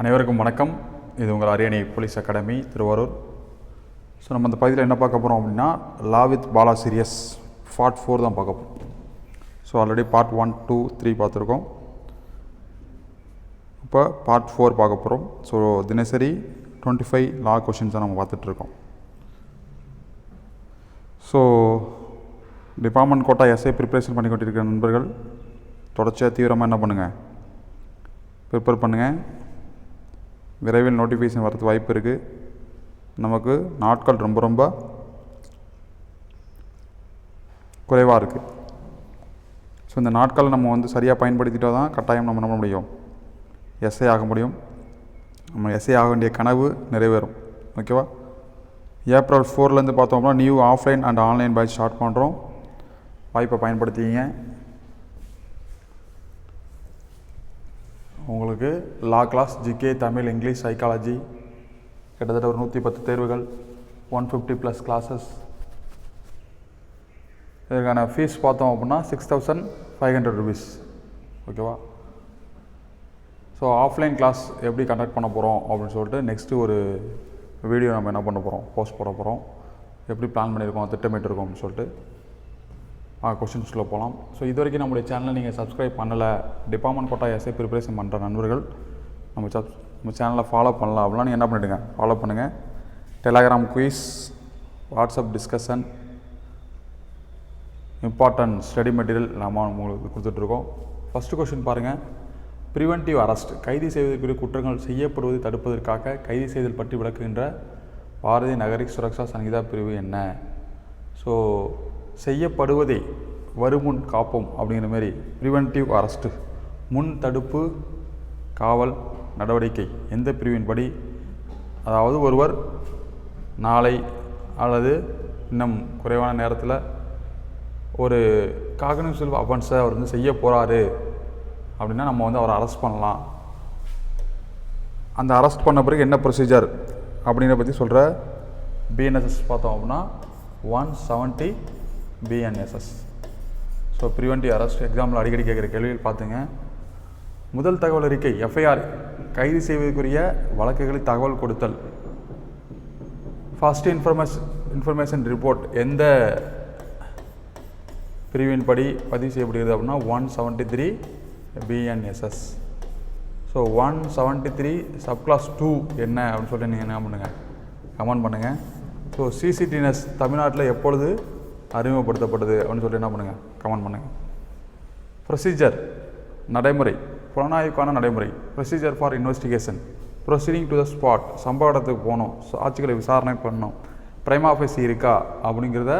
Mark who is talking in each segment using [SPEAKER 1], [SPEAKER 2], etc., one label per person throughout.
[SPEAKER 1] அனைவருக்கும் வணக்கம். இது உங்கள் அரியணை போலீஸ் அகாடமி திருவாரூர். ஸோ நம்ம அந்த பகுதியில் என்ன பார்க்க போகிறோம் அப்படின்னா law with Bala series part four தான் பார்க்க போகிறோம் so already part one two three பார்த்துருக்கோம். இப்போ பார்ட் ஃபோர் பார்க்க போகிறோம் ஸோ தினசரி டுவெண்ட்டி ஃபைவ் லா கொஷின்ஸை நம்ம பார்த்துட்ருக்கோம். So department quota SI preparation பண்ணி கொண்டிருக்கிற நண்பர்கள் தொடர்ச்சியாக தீவிரமாக என்ன பண்ணுங்கள் ப்ரிப்பேர் பண்ணுங்கள் விரைவில் நோட்டிஃபிகேஷன் வரது வாய்ப்பு இருக்குது நமக்கு நாட்கள் ரொம்ப ரொம்ப குறைவாக இருக்குது ஸோ இந்த நாட்களை நம்ம வந்து சரியாக பயன்படுத்திட்டால் தான் கட்டாயம் நம்ம நம்ப பண்ண முடியும்? எஸ்ஐ ஆக முடியும். நம்ம எஸ்ஐ ஆக வேண்டிய கனவு நிறைவேறும். ஓகேவா ஏப்ரல் ஃபோர்லேருந்து பார்த்தோம்னா new offline and online batch start பண்ணுறோம் வாய்ப்பை பயன்படுத்திக்கிங்க. உங்களுக்கு law class GK Tamil English psychology கிட்டத்தட்ட ஒரு நூற்றி பத்து தேர்வுகள் ஒன் ஃபிஃப்டி ப்ளஸ் கிளாஸஸ் இதற்கான ஃபீஸ் பார்த்தோம் அப்படின்னா six thousand five hundred rupees ஓகேவா ஸோ ஆஃப்லைன் கிளாஸ் எப்படி கண்டக்ட் பண்ண போகிறோம் அப்படின்னு சொல்லிட்டு நெக்ஸ்ட்டு ஒரு வீடியோ நம்ம என்ன பண்ண போகிறோம் போஸ்ட் போட போகிறோம் எப்படி பிளான் பண்ணியிருக்கோம் திட்டமிட்டிருக்கோம் அப்படின்னு சொல்லிட்டு கொஷின்ஸ்குள்ளே போகலாம் ஸோ இது வரைக்கும் நம்முடைய சேனலை நீங்கள் சப்ஸ்கிரைப் பண்ணலை டிபார்ட்மெண்ட் கோட்டா எஸ்ஐ ப்ரிப்பரேஷன் பண்ணுற நண்பர்கள் நம்ம சப் நம்ம சேனலை ஃபாலோ பண்ணலாம். அப்படிலாம் நீங்கள் என்ன பண்ணிவிடுங்க ஃபாலோ பண்ணுங்கள் Telegram quiz WhatsApp discussion important study material நம்ம உங்களுக்கு கொடுத்துட்ருக்கோம். ஃபஸ்ட்டு கொஷின் பாருங்கள் ப்ரிவென்டிவ் அரெஸ்ட் கைது செய்வதற்குரிய குற்றங்கள் செய்யப்படுவதை தடுப்பதற்காக கைது செய்தல் பற்றி விளக்குகின்ற பாரதிய நகரிக் சுரக்ஷா சங்கீதா பிரிவு என்ன? ஸோ செய்யப்படுவதை வருமுன் காப்போம் அப்படிங்கிற மாதிரி ப்ரிவென்டிவ் அரெஸ்ட்டு முன் தடுப்பு காவல் நடவடிக்கை எந்த பிரிவின் படி? அதாவது ஒருவர் நாளை அல்லது இன்னும் குறைவான நேரத்தில் ஒரு காகனிவ் அஃபென்ஸை அவர் வந்து செய்ய போகிறாரு அப்படின்னா நம்ம வந்து அவரை அரெஸ்ட் பண்ணலாம். அந்த அரெஸ்ட் பண்ண பிறகு என்ன ப்ரொசீஜர் அப்படிங்கிற பற்றி சொல்கிற பிஎன்எஸ்எஸ் பார்த்தோம் அப்படின்னா one seventy BNSS so preventive arrest example அடிக்கடி கேட்குற கேள்விகள் பார்த்துங்க முதல் தகவல் அறிக்கை எஃப்ஐஆர் கைது செய்வதற்குரிய வழக்குகளில் தகவல் கொடுத்தல். ஃபஸ்ட் இன்ஃபர்மேஷன் இன்ஃபர்மேஷன் ரிப்போர்ட் எந்த பிரிவின் படி பதிவு செய்யப்படுகிறது அப்படின்னா one seventy three BNSS so one seventy three subclause two என்ன அப்படின்னு சொல்லிட்டு நீங்கள் என்ன பண்ணுங்கள் கமெண்ட் பண்ணுங்கள் ஸோ சிசிடிஎன்எஸ் தமிழ்நாட்டில் எப்பொழுது அறிமுகப்படுத்தப்பட்டது அப்படின்னு சொல்லி என்ன பண்ணுங்கள் கமெண்ட் பண்ணுங்கள் ப்ரொசீஜர் நடைமுறை புலனாய்வுக்கான நடைமுறை procedure for investigation proceeding to the spot சம்பவ இடத்துக்கு போகணும் சாட்சிகளை விசாரணை பண்ணணும் பிரைம் ஆஃபீஸ் இருக்கா அப்படிங்கிறத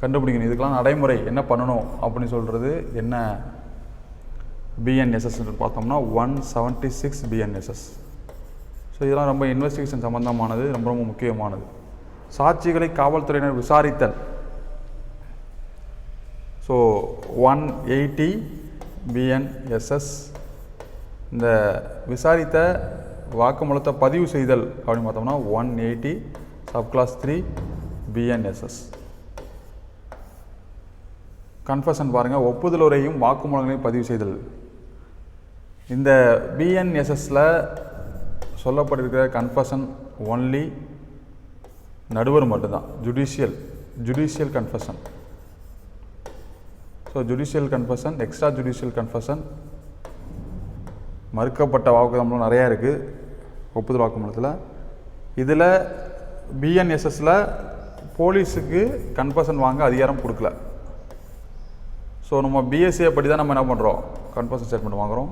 [SPEAKER 1] கண்டுபிடிக்கணும். இதுக்கெல்லாம் நடைமுறை என்ன பண்ணணும் அப்படின்னு சொல்கிறது என்ன? பிஎன்எஸ்எஸ் பார்த்தோம்னா one seventy six BNSS so இதெல்லாம் ரொம்ப இன்வெஸ்டிகேஷன் சம்மந்தமானது ரொம்ப ரொம்ப முக்கியமானது. சாட்சிகளை காவல்துறையினர் விசாரித்தல். ஸோ ஒன் எயிட்டி பிஎன்எஸ்எஸ் இந்த விசாரித்த வாக்குமூலத்தை பதிவு செய்தல் அப்படின்னு பார்த்தோம்னா one eighty sub clause three BNSS confession பாருங்கள் ஒப்புதல் உரையும் வாக்குமூலங்களையும் பதிவு செய்தல். இந்த பிஎன்எஸ்எஸில் சொல்லப்பட்டிருக்கிற கன்ஃபஷன் ஒன்லி நடுவர் மட்டும்தான். Judicial judicial confession so judicial confession extra judicial confession மறுக்கப்பட்ட வாக்குமூலம் நிறையா இருக்குது ஒப்புதல் வாக்குமூலத்தில். இதில் பிஎன்எஸ்எஸில் போலீஸுக்கு கன்ஃபஷன் வாங்க அதிகாரம் கொடுக்கல. ஸோ நம்ம பிஎஸ்சியை படி தான் நம்ம என்ன பண்ணுறோம் கன்ஃபர்ஷன் ஸ்டேட்மெண்ட் வாங்குகிறோம்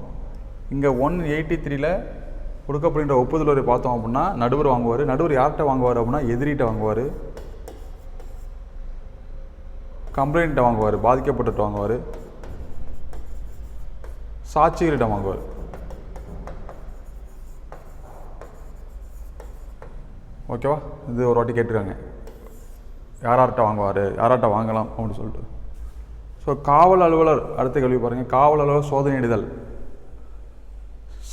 [SPEAKER 1] இங்கே ஒன் எயிட்டி த்ரீல கொடுக்கப்படுகின்ற ஒப்புதல் வரை பார்த்தோம் அப்படின்னா நடுவர் வாங்குவார். நடுவர் யார்கிட்ட வாங்குவார் அப்படின்னா எதிரிகிட்ட வாங்குவார். கம்ப்ளைண்ட்டை வாங்குவார். பாதிக்கப்பட்டுட்டு வாங்குவார். சாட்சிகளிடம் வாங்குவார். ஓகேவா? இது ஒரு வாட்டி கேட்டிருக்காங்க. யார்கிட்ட வாங்குவார்? யார்கிட்ட வாங்கலாம் அப்படின்னு சொல்லிட்டு. ஸோ காவல் அலுவலர் அடுத்த கேள்வி பாருங்கள் காவல் அலுவலர் சோதனையிடுதல்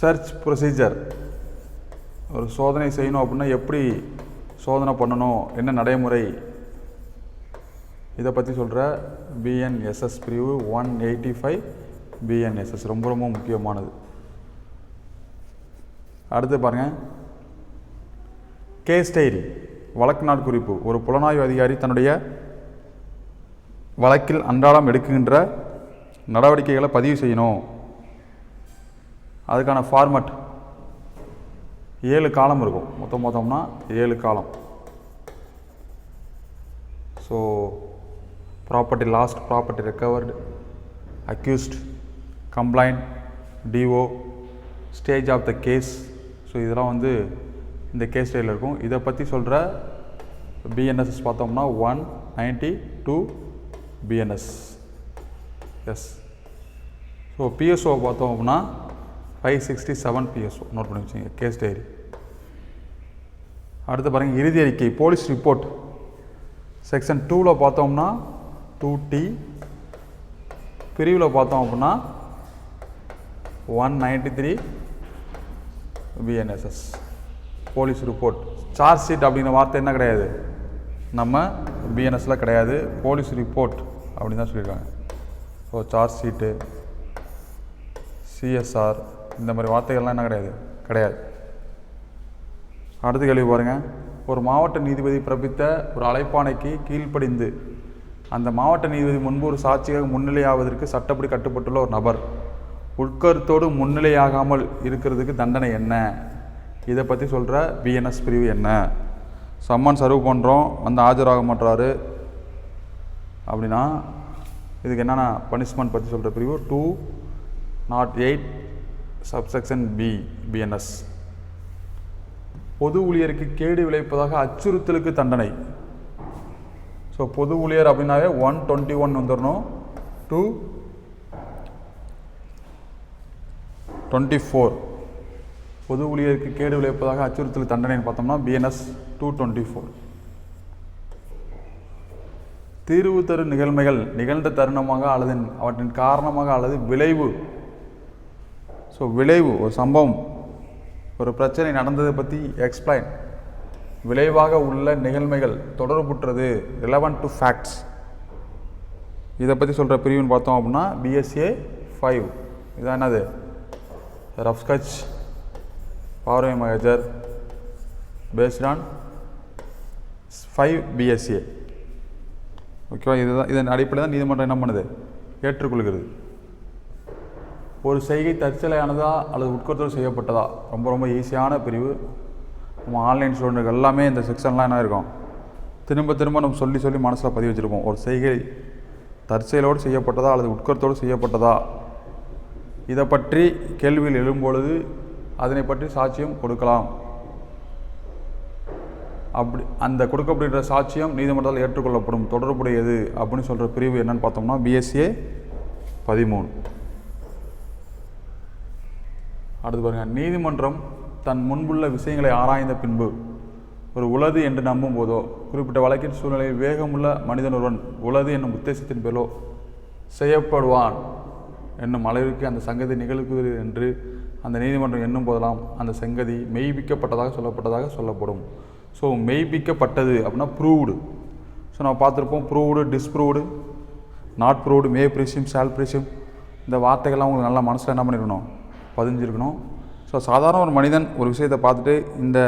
[SPEAKER 1] சர்ச் ப்ரொசீஜர் ஒரு சோதனை செய்யணும் அப்படின்னா எப்படி சோதனை பண்ணணும்? என்ன நடைமுறை? இதை பற்றி சொல்கிற பிஎன்எஸ்எஸ் பிரிவு ஒன் எயிட்டி ஃபைவ் பிஎன்எஸ்எஸ் ரொம்ப ரொம்ப முக்கியமானது. அடுத்து பாருங்கள் கேஸ் டைரி வழக்கு நாள் குறிப்பு. ஒரு புலனாய்வு அதிகாரி தன்னுடைய வழக்கில் அன்றாடம் எடுக்கின்ற நடவடிக்கைகளை பதிவு செய்யணும். அதுக்கான ஃபார்மட் ஏழு காலம் இருக்கும். மொத்தம் மொத்தம்னா ஏழு காலம் so property lost property recovered accused complaint DO stage of the case so இதெல்லாம் வந்து இந்த கேஸ் ஸ்டைலில் இருக்கும். இதை பற்றி சொல்கிற பிஎன்எஸ்எஸ் பார்த்தோம்னா one ninety two BNS S so PSO பார்த்தோம் அப்படின்னா five sixty seven PSO note பண்ணி வச்சுங்க கேஸ் டைரி அடுத்து பாருங்கள் இறுதி அறிக்கை போலீஸ் ரிப்போர்ட் செக்ஷன் டூவில் பார்த்தோம்னா டூ டி பிரிவில் பார்த்தோம் அப்படின்னா one ninety three BNSS police report charge sheet அப்படிங்கிற வார்த்தை என்ன கிடையாது? நம்ம பிஎன்எஸில் கிடையாது. போலீஸ் ரிப்போர்ட் அப்படின்னு தான் சொல்லியிருக்காங்க. ஸோ சார்ஜ் ஷீட்டு சிஎஸ்ஆர் இந்த மாதிரி வார்த்தைகள்லாம் என்ன கிடையாது? கிடையாது. அடுத்த கேள்வி பாருங்கள் ஒரு மாவட்ட நீதிபதி பிறப்பித்த ஒரு அழைப்பாணைக்கு கீழ்ப்படிந்து அந்த மாவட்ட நீதிபதி முன்பு ஒரு சாட்சியாக முன்னிலையாவதற்கு சட்டப்படி கட்டுப்பட்டுள்ள ஒரு நபர். உட்கருத்தோடு முன்னிலையாகாமல் இருக்கிறதுக்கு தண்டனை என்ன? இதை பற்றி சொல்கிற பிஎன்எஸ் பிரிவு என்ன? சம்மன் சர்வ் பண்ணுறோம் வந்து ஆஜராக மாட்டுறாரு அப்படின்னா இதுக்கு என்னென்ன பனிஷ்மெண்ட் பற்றி சொல்கிற பிரிவு two not eight subsection B BNS பொது ஊழியருக்கு கேடு விளைவிப்பதாக அச்சுறுத்தலுக்கு தண்டனை. ஸோ பொது ஊழியர் அப்படின்னாவே ஒன் டுவெண்ட்டி ஒன் வந்துடணும் டூ டுவெண்ட்டி ஃபோர் பொது ஊழியருக்கு கேடு விளைவிப்பதாக அச்சுறுத்தல் தண்டனைன்னு பார்த்தோம்னா பிஎன்எஸ் டூ டுவெண்ட்டி ஃபோர் தீர்வு தரும் நிகழ்மைகள் நிகழ்ந்த தருணமாக அல்லது அவற்றின் காரணமாக அல்லது விளைவு ஸோ விளைவு ஒரு சம்பவம் ஒரு பிரச்சனை நடந்ததை பற்றி எக்ஸ்பிளைன் விளைவாக உள்ள நிகழ்மைகள் தொடர்புற்றது ரிலவெண்ட் டு ஃபேக்ட்ஸ் இதை பற்றி சொல்கிற பிரிவுன்னு பார்த்தோம் அப்படின்னா பிஎஸ்ஏ ஃபைவ் இதான் என்னது? ரஃப் ஸ்கட்ச் பார்வை major based on five BSA ஓகேவா இதுதான் இதன் அடிப்படையில் தான் நீதிமன்றம் என்ன பண்ணுது? ஏற்றுக்கொள்கிறது. ஒரு செய்கை தற்செயலானதா அல்லது உட்கருத்தல் செய்யப்பட்டதா? ரொம்ப ரொம்ப ஈஸியான பிரிவு. நம்ம ஆன்லைன் ஸ்டூடெண்ட்டுக்கு எல்லாமே இந்த செக்ஷன்லாம் என்ன இருக்கும்? திரும்ப திரும்ப நம்ம சொல்லி சொல்லி மனசில் பதிவு வச்சுருப்போம். ஒரு செய்கை தற்செயலோடு செய்யப்பட்டதா அல்லது உட்கருத்தோடு செய்யப்பட்டதா? இதை பற்றி கேள்வியில் எழும்பொழுது அதனை பற்றி சாட்சியம் கொடுக்கலாம். அப்படி அந்த கொடுக்கப்படுகிற சாட்சியம் நீதிமன்றத்தால் ஏற்றுக்கொள்ளப்படும். தொடர்புடையது அப்படின்னு சொல்கிற பிரிவு என்னன்னு பார்த்தோம்னா பிஎஸ்ஏ பதிமூணு. அடுத்து பாருங்கள் நீதிமன்றம் தன் முன்புள்ள விஷயங்களை ஆராய்ந்த பின்பு ஒரு உளது என்று நம்பும் போதோ குறிப்பிட்ட வழக்கின் சூழ்நிலையில் வேகமுள்ள மனிதன் ஒருவன் உளது என்னும் உத்தேசத்தின் பேரோ செய்யப்படுவான் என்னும் அளவிற்கு அந்த சங்கதி நிகழ்கிறது என்று அந்த நீதிமன்றம் எண்ணும் போதெல்லாம் அந்த சங்கதி மெய்ப்பிக்கப்பட்டதாக சொல்லப்பட்டதாக சொல்லப்படும். ஸோ மெய்ப்பிக்கப்பட்டது அப்படின்னா ப்ரூவ்டு ஸோ நம்ம பார்த்துருப்போம் proved disproved not proved may presume shall presume இந்த வார்த்தைகள்லாம் உங்களுக்கு நல்லா மனசில் என்ன பண்ணிடணும் பதிஞ்சிருக்கணும். ஸோ சாதாரண ஒரு மனிதன் ஒரு விஷயத்தை பார்த்துட்டு இந்த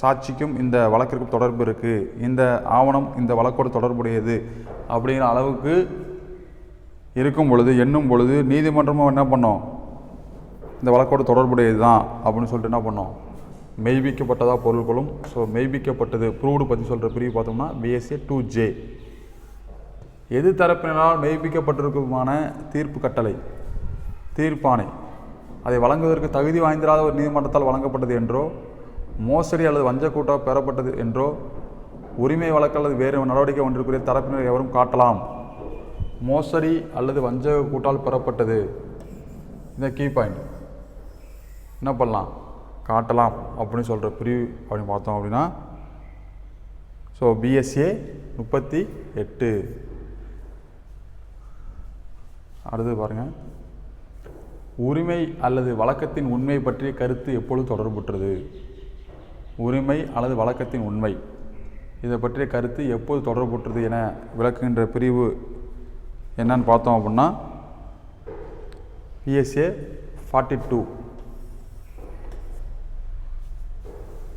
[SPEAKER 1] சாட்சிக்கும் இந்த வழக்கிற்கும் தொடர்பு இருக்குது இந்த ஆவணம் இந்த வழக்கோடு தொடர்புடையது அப்படிங்கிற அளவுக்கு இருக்கும் பொழுது எண்ணும் பொழுது நீதிமன்றமும் என்ன பண்ணோம்? இந்த வழக்கோடு தொடர்புடையது தான் அப்படின்னு சொல்லிட்டு என்ன பண்ணோம்? மெய்பிக்கப்பட்டதாக பொருள்களும் ஸோ மெய்பிக்கப்பட்டது ப்ரூவ்டு பற்றி சொல்கிற பிரிவு பார்த்தோம்னா பிஎஸ்ஏ டூ ஜே எது தரப்பினரால் மெய்ப்பிக்கப்பட்டிருக்குமான தீர்ப்பு கட்டளை? தீர்ப்பானை அதை வழங்குவதற்கு தகுதி வாய்ந்திராத ஒரு நீதிமன்றத்தால் வழங்கப்பட்டது என்றோ மோசடி அல்லது வஞ்சக்கூட்டம் பெறப்பட்டது என்றோ உரிமை வழக்கு அல்லது வேறு நடவடிக்கை ஒன்றிற்குரிய தரப்பினர் எவரும் காட்டலாம். மோசடி அல்லது வஞ்சக கூட்டால் பெறப்பட்டது. இந்த கீ பாயிண்ட் என்ன பண்ணலாம்? காட்டலாம் அப்படின்னு சொல்கிற பிரிவு அப்படின்னு பார்த்தோம் அப்படின்னா ஸோ பிஎஸ்ஏ முப்பத்தி எட்டு. அடுத்து பாருங்கள் உரிமை அல்லது வழக்கத்தின் உண்மை பற்றிய கருத்து எப்பொழுது தொடர்புற்றது? உரிமை அல்லது வழக்கத்தின் உண்மை. இதை பற்றிய கருத்து எப்போது தொடர்புற்றது என விளக்குகின்ற பிரிவு என்னன்னு பார்த்தோம் அப்படின்னா பிஎஸ்ஏ ஃபார்ட்டி டூ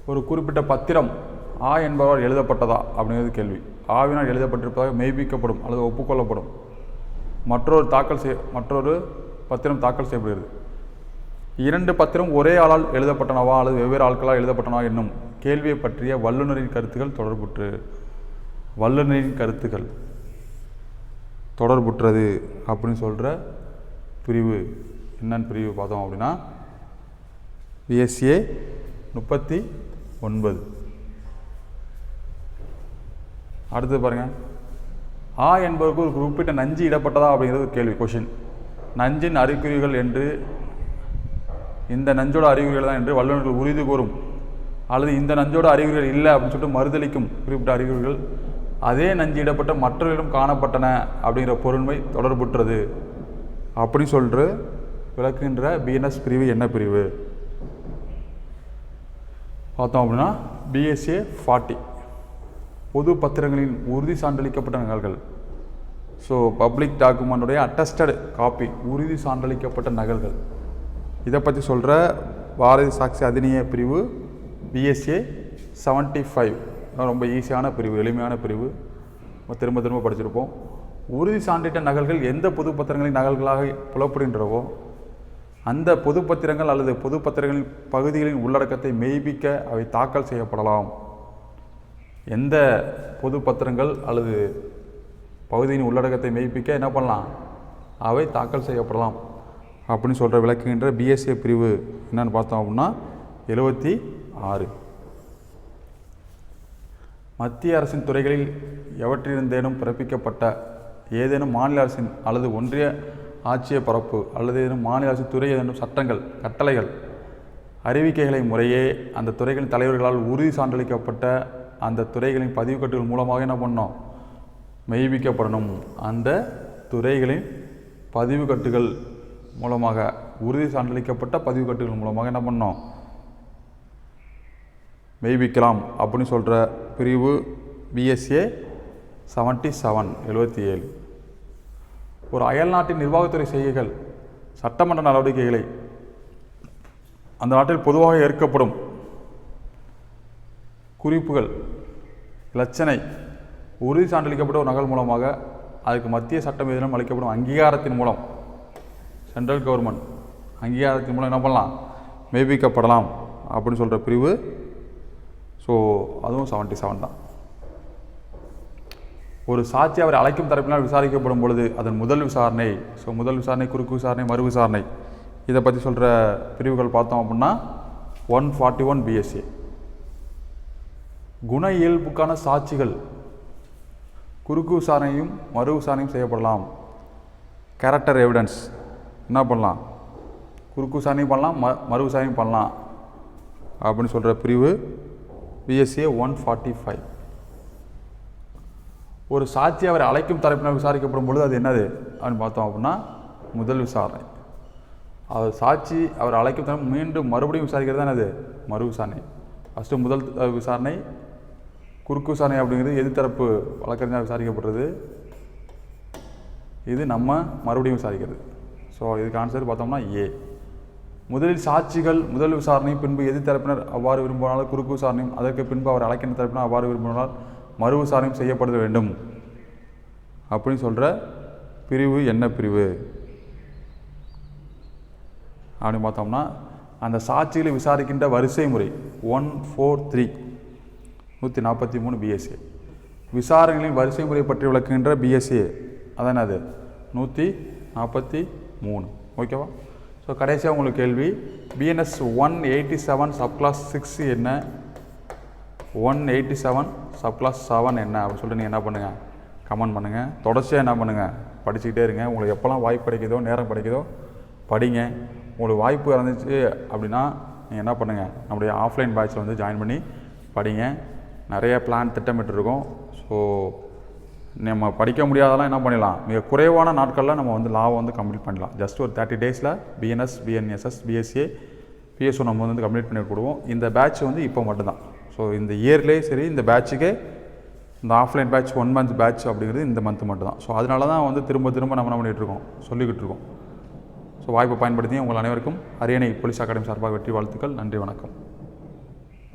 [SPEAKER 1] ஒரு குறிப்பிட்ட பத்திரம் ஆ என்பவரால் எழுதப்பட்டதா அப்படிங்கிறது கேள்வி. ஆவினால் எழுதப்பட்டிருப்பதாக மெய்ப்பிக்கப்படும் அல்லது ஒப்புக்கொள்ளப்படும். மற்றொரு தாக்கல் செய் மற்றொரு பத்திரம் தாக்கல் செய்யப்படுகிறது. இரண்டு பத்திரம் ஒரே ஆளால் எழுதப்பட்டனவா அல்லது வெவ்வேறு ஆட்களால் எழுதப்பட்டனவா என்னும் கேள்வியை பற்றிய வல்லுநரின் கருத்துக்கள் தொடர்புற்று வல்லுநரின் கருத்துக்கள் தொடர்புற்றது அப்படின்னு சொல்கிற பிரிவு என்னன்னு பிரிவு பார்த்தோம் அப்படின்னா விஎஸ்ஏ முப்பத்தி ஒன்பது. அடுத்து பாருங்கள் ஆ என்பதற்கு ஒரு குறிப்பிட்ட நஞ்சு இடப்பட்டதா அப்படிங்கிறது ஒரு கேள்வி கொஷின் நஞ்சின் அறிகுறிகள் என்று இந்த நஞ்சோட அறிகுறிகள் தான் என்று வல்லுநர்கள் உறுதி கூறும். அல்லது இந்த நஞ்சோட அறிகுறிகள் இல்லை அப்படின்னு சொல்லிட்டு மறுதளிக்கும் குறிப்பிட்ட அறிகுறிகள் அதே நஞ்சு இடப்பட்ட மற்றவர்களிடம் காணப்பட்டன அப்படிங்கிற பொருண்மை தொடர்புற்றது. அப்படி சொல்கிற விளக்குகின்ற பிஎன்எஸ் பிரிவு என்ன பிரிவு? பார்த்தோம் அப்படின்னா பிஎஸ்ஏ ஃபார்ட்டி பொது பத்திரங்களின் உறுதி சான்றளிக்கப்பட்ட நிகழ்கள் ஸோ பப்ளிக் டாக்குமெண்ட்டுடைய அட்டஸ்டடு காப்பி உறுதி சான்றளிக்கப்பட்ட நகல்கள். இதை பற்றி சொல்கிற பாரதி சாட்சி அதிநிய பிரிவு பிஎஸ்ஏ செவன்ட்டி ஃபைவ் ரொம்ப ஈஸியான பிரிவு எளிமையான பிரிவு. திரும்ப திரும்ப படிச்சிருப்போம். உறுதி சான்றிட்ட நகல்கள் எந்த பொது பத்திரங்களின் நகல்களாக புலப்படுகின்றவோ அந்த பொது பத்திரங்கள் அல்லது பொது பத்திரங்களின் பகுதிகளின் உள்ளடக்கத்தை மெய்ப்பிக்க அவை தாக்கல் செய்யப்படலாம். எந்த பொது பத்திரங்கள் அல்லது பகுதியின் உள்ளடக்கத்தை மெய்ப்பிக்க என்ன பண்ணலாம்? அவை தாக்கல் செய்யப்படலாம். அப்படின்னு சொல்கிற விளக்குகின்ற பிஎஸ்ஏ பிரிவு என்னன்னு பார்த்தோம் அப்படின்னா எழுபத்தி ஆறு. மத்திய அரசின் துறைகளில் எவற்றிலிருந்தேனும் பிறப்பிக்கப்பட்ட ஏதேனும் மாநில அரசின் அல்லது ஒன்றிய ஆட்சிய பரப்பு அல்லது ஏதேனும் மாநில அரசின் துறை ஏதேனும் சட்டங்கள் கட்டளைகள் அறிவிக்கைகளை முறையே அந்த துறைகளின் தலைவர்களால் உறுதி சான்றளிக்கப்பட்ட அந்த துறைகளின் பதிவுக்கட்டுகள் மூலமாக என்ன பண்ணோம்? மெய்ப்பிக்கப்படணும் அந்த துறைகளின் பதிவுக்கட்டுகள் மூலமாக உறுதி சான்றளிக்கப்பட்ட பதிவுக்கட்டுகள் மூலமாக என்ன பண்ணோம்? மெய்ப்பிக்கலாம் அப்படின்னு சொல்கிற பிரிவு பிஎஸ்ஏ செவன்ட்டி செவன் எழுபத்தி ஏழு. ஒரு அயல்நாட்டின் நிர்வாகத்துறை செய்கைகள் சட்டமன்ற நடவடிக்கைகளை அந்த நாட்டில் பொதுவாக ஏற்கப்படும். குறிப்புகள் இலச்சனை உறுதி சான்றளிக்கப்பட்ட ஒரு நகல் மூலமாக அதுக்கு மத்திய சட்டம் எதிரும் அளிக்கப்படும் அங்கீகாரத்தின் மூலம் சென்ட்ரல் கவர்மெண்ட் அங்கீகாரத்தின் மூலம் என்ன பண்ணலாம்? மெய்ப்பிக்கப்படலாம் அப்படின்னு சொல்கிற பிரிவு ஸோ அதுவும் செவன்ட்டி செவன் தான். ஒரு சாட்சி அவரை அழைக்கும் தரப்பினால் விசாரிக்கப்படும் பொழுது அதன் முதல் விசாரணை ஸோ முதல் விசாரணை குறுக்கு விசாரணை மறு விசாரணை இதை பற்றி சொல்கிற பிரிவுகள் பார்த்தோம் அப்படின்னா ஒன் ஃபார்ட்டி ஒன் பிஎஸ்சி குண இயல்புக்கான சாட்சிகள் குறுக்கு விசாரணையும் மறு விசாரணையும் செய்யப்படலாம். கேரக்டர் எவிடன்ஸ் என்ன பண்ணலாம்? குறுக்கு விசாரணையும் பண்ணலாம் ம மறு விசாரணையும் பண்ணலாம். அப்படின்னு சொல்கிற பிரிவு பிஎஸ்ஏ ஒன் ஃபார்ட்டி ஃபைவ் ஒரு சாட்சி அவரை அழைக்கும் தரப்பினர் விசாரிக்கப்படும் பொழுது அது என்னது? அப்படின்னு பார்த்தோம் அப்படின்னா முதல் விசாரணை. அவர் சாட்சி அவர் அழைக்கும் தரப்பு மீண்டும் மறுபடியும் விசாரிக்கிறது தான் அது மறு விசாரணை. ஃபஸ்ட்டு முதல் விசாரணை குறுக்கு விசாரணை அப்படிங்கிறது எதிர்த்தரப்பு வழக்கறிஞர் விசாரிக்கப்படுறது. இது நம்ம மறுபடியும் விசாரிக்கிறது. ஸோ இதுக்கு ஆன்சர் பார்த்தோம்னா ஏ முதலில் சாட்சிகள் முதல் விசாரணை பின்பு எதிர்த்தரப்பினர் அவ்வாறு விரும்பினால் குறுக்கு விசாரணையும் அதற்கு பின்பு அவர் அழைக்கின்ற தரப்பினர் அவ்வாறு விரும்பினால் மறு விசாரணையும் செய்யப்பட வேண்டும். அப்படின்னு சொல்கிற பிரிவு என்ன பிரிவு? அப்படின்னு பார்த்தோம்னா அந்த சாட்சிகளை விசாரிக்கின்ற வரிசை முறை ஒன் ஃபோர் த்ரீ நூற்றி நாற்பத்தி மூணு பிஎஸ்சி விசாரணைகளின் வரிசை முறை பற்றி விளக்குகின்ற பிஎஸ்ஏ அதான் அது. நூற்றி நாற்பத்தி மூணு. ஓகேவா? ஸோ கடைசியாக உங்களுக்கு கேள்வி. BNS one eighty seven sub clause six என்ன? One eighty seven sub clause seven என்ன? அப்படின்னு சொல்லிட்டு நீங்கள் என்ன பண்ணுங்கள் கமெண்ட் பண்ணுங்கள் தொடர்ச்சியாக என்ன பண்ணுங்கள் படிச்சுக்கிட்டே இருங்க. உங்களுக்கு எப்போல்லாம் வாய்ப்பு கிடைக்குதோ நேரம் கிடைக்குதோ படிங்க. உங்களுக்கு வாய்ப்பு இருந்துச்சு அப்படின்னா நீங்கள் என்ன பண்ணுங்கள் நம்முடைய ஆஃப்லைன் பேட்சில் வந்து ஜாயின் பண்ணி படிங்க. நிறைய பிளான் திட்டமிட்டுருக்கோம். ஸோ நம்ம படிக்க முடியாதெல்லாம் என்ன பண்ணிடலாம்? மிக குறைவான நாட்களில் நம்ம வந்து லாவை வந்து கம்ப்ளீட் பண்ணலாம் ஜஸ்ட் ஒரு தேர்ட்டி டேஸில் பிஎன்எஸ் பிஎன்எஸ்எஸ் பிஎஸ்சி பிஎஸ்ஓ நம்ம வந்து கம்ப்ளீட் பண்ணி கொடுவோம். இந்த பேட்ச் வந்து இப்போ மட்டும்தான். ஸோ இந்த இயர்லேயே சரி இந்த பேட்சுக்கே இந்த offline batch one month batch அப்படிங்கிறது இந்த மந்த் மட்டும் தான் ஸோ அதனால தான் வந்து திரும்ப திரும்ப நம்ம என்ன பண்ணிகிட்டு இருக்கோம் சொல்லிக்கிட்டு இருக்கோம் ஸோ வாய்ப்பை பயன்படுத்தி உங்கள் அனைவருக்கும் அரியணை போலீஸ் அகாடமி சார்பாக வெற்றி வாழ்த்துக்கள். நன்றி வணக்கம்.